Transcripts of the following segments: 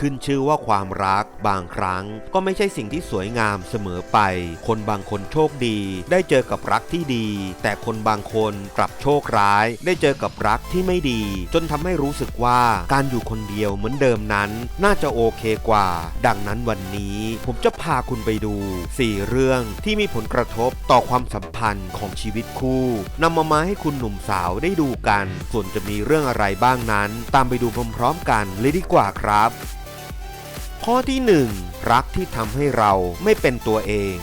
ขึ้นชื่อว่าความรักบางครั้ง ก็ไม่ใช่สิ่งที่สวยงามเสมอไป คนบางคนโชคดี ได้เจอกับรักที่ดี แต่คนบางคนกลับโชคร้าย ได้เจอกับรักที่ไม่ดี จนทำให้รู้สึกว่าการอยู่คนเดียวเหมือนเดิมนั้น น่าจะโอเคกว่า ดังนั้นวันนี้ ผมจะพาคุณไปดู 4 เรื่องที่มีผลกระทบต่อความสัมพันธ์ของชีวิตคู่นำมามาให้คุณหนุ่มสาวได้ดูกัน ส่วนจะมีเรื่องอะไรบ้างนั้น ตามไปดูพร้อมๆกันเลยดีกว่าครับ ข้อที่ 1 รักที่ทำให้เราไม่เป็นตัวเอง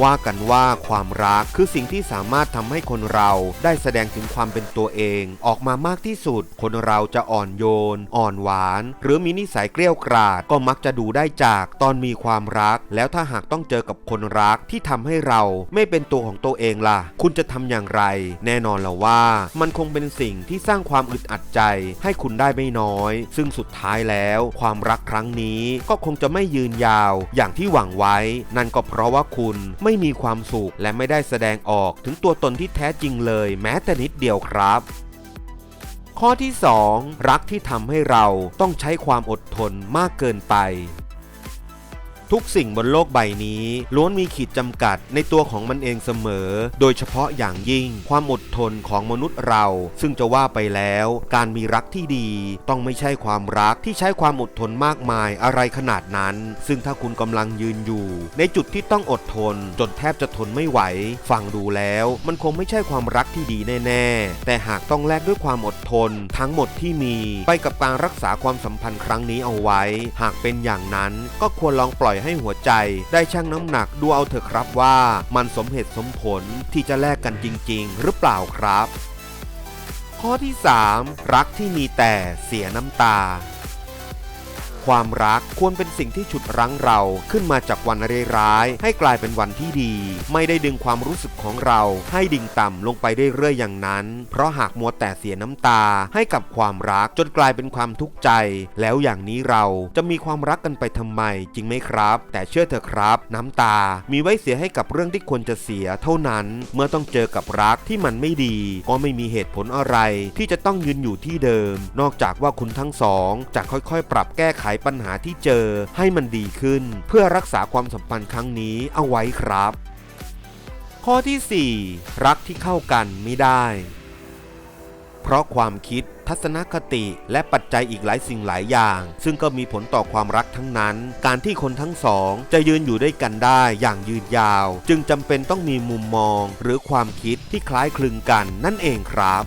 ว่ากันว่าความรักคือสิ่งที่สามารถทำให้คนเราได้แสดงถึงความเป็นตัวเอง ออกมามากที่สุด คนเราจะอ่อนโยน อ่อนหวาน หรือมีนิสัยเกลี้ยวกราดก็มักจะดูได้จากตอนมีความรัก แล้วถ้าหากต้องเจอกับคนรักที่ทำให้เราไม่เป็นตัวของตัวเองล่ะ คุณจะทำอย่างไร แน่นอนแล้วว่า มันคงเป็นสิ่งที่สร้างความอึดอัดใจ ให้คุณได้ไม่น้อย ซึ่งสุดท้ายแล้ว ความรักครั้งนี้ก็คงจะไม่ยืนยาว อย่างที่หวังไว้ นั่นก็เพราะว่าคุณไม่มีความสุขและไม่ได้แสดงออกถึงตัวตนที่แท้จริงเลย แม้แต่นิดเดียวครับข้อที่ 2 รักที่ทำให้เราต้องใช้ความอดทนมากเกินไป ทุกสิ่งบนโลกใบนี้ล้วนมีขีดจำกัดในตัวของมันเองเสมอ โดยเฉพาะอย่างยิ่งความอดทนของมนุษย์เรา ซึ่งจะว่าไปแล้ว การมีรักที่ดี ต้องไม่ใช่ความรักที่ใช้ความอดทนมากมายอะไรขนาดนั้น ซึ่งถ้าคุณกำลังยืนอยู่ ในจุดที่ต้องอดทน จนแทบจะทนไม่ไหว ฟังดูแล้ว มันคงไม่ใช่ความรักที่ดีแน่ ๆ แต่หากต้องแลกด้วยความอดทน ทั้งหมดที่มี ไปกับการรักษาความสัมพันธ์ครั้งนี้เอาไว้ หากเป็นอย่างนั้นก็ควรลองปล่อยให้หัวใจได้ชั่งน้ำหนักดูเอาเถอะครับว่ามันสมเหตุสมผลที่จะแลกกันจริง ๆ หรือเปล่าครับ ข้อที่ 3 รักที่มีแต่เสียน้ำตา ความรักควรเป็นสิ่งที่ฉุดรั้งเราขึ้นมาจากวันร้ายให้กลายเป็นวันที่ดี ไม่ได้ดึงความรู้สึกของเรา ให้ดิ่งต่ำลงไปเรื่อยๆอย่างนั้น เพราะหากมัวแต่เสียน้ำตาให้กับความรักจนกลายเป็นความทุกข์ใจ แล้วอย่างนี้เราจะมีความรักกันไปทำไม จริงไหมครับ แต่เชื่อเถอะครับ น้ำตา มีไว้เสียให้กับเรื่องที่ควรจะเสีย เท่านั้น เมื่อต้องเจอกับรักที่มันไม่ดี ก็ไม่มีเหตุผลอะไร ที่จะต้องยืนอยู่ที่เดิม นอกจากว่าคุณทั้งสองจะค่อยๆ ปรับแก้ไขปัญหาที่เจอให้มันดีขึ้น เพื่อรักษาความสัมพันธ์ครั้งนี้เอาไว้ครับ ข้อที่ 4 รักที่เข้ากันไม่ได้ เพราะความคิดทัศนคติและปัจจัยอีกหลายสิ่งหลายอย่าง ซึ่งก็มีผลต่อความรักทั้งนั้น การที่คนทั้งสองจะยืนอยู่ด้วยกันได้อย่างยืนยาว จึงจำเป็นต้องมีมุมมองหรือความคิดที่คล้ายคลึงกันนั่นเองครับ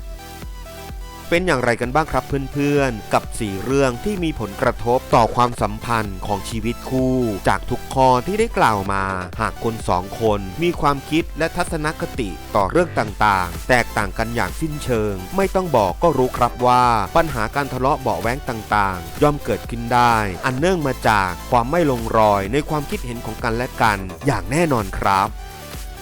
เป็นอย่างไรกันบ้างครับเพื่อนๆ กับ 4 เรื่องที่มีผลกระทบต่อความสัมพันธ์ของชีวิตคู่ จากทุกข้อที่ได้กล่าวมา หากคนสองคนมีความคิดและทัศนคติต่อเรื่องต่างๆ แตกต่างกันอย่างสิ้นเชิง ไม่ต้องบอกก็รู้ครับว่าปัญหาการทะเลาะเบาแว้งต่างๆ ย่อมเกิดขึ้นได้ อันเนื่องมาจากความไม่ลงรอยในความคิดเห็นของกันและกัน อย่างแน่นอนครับ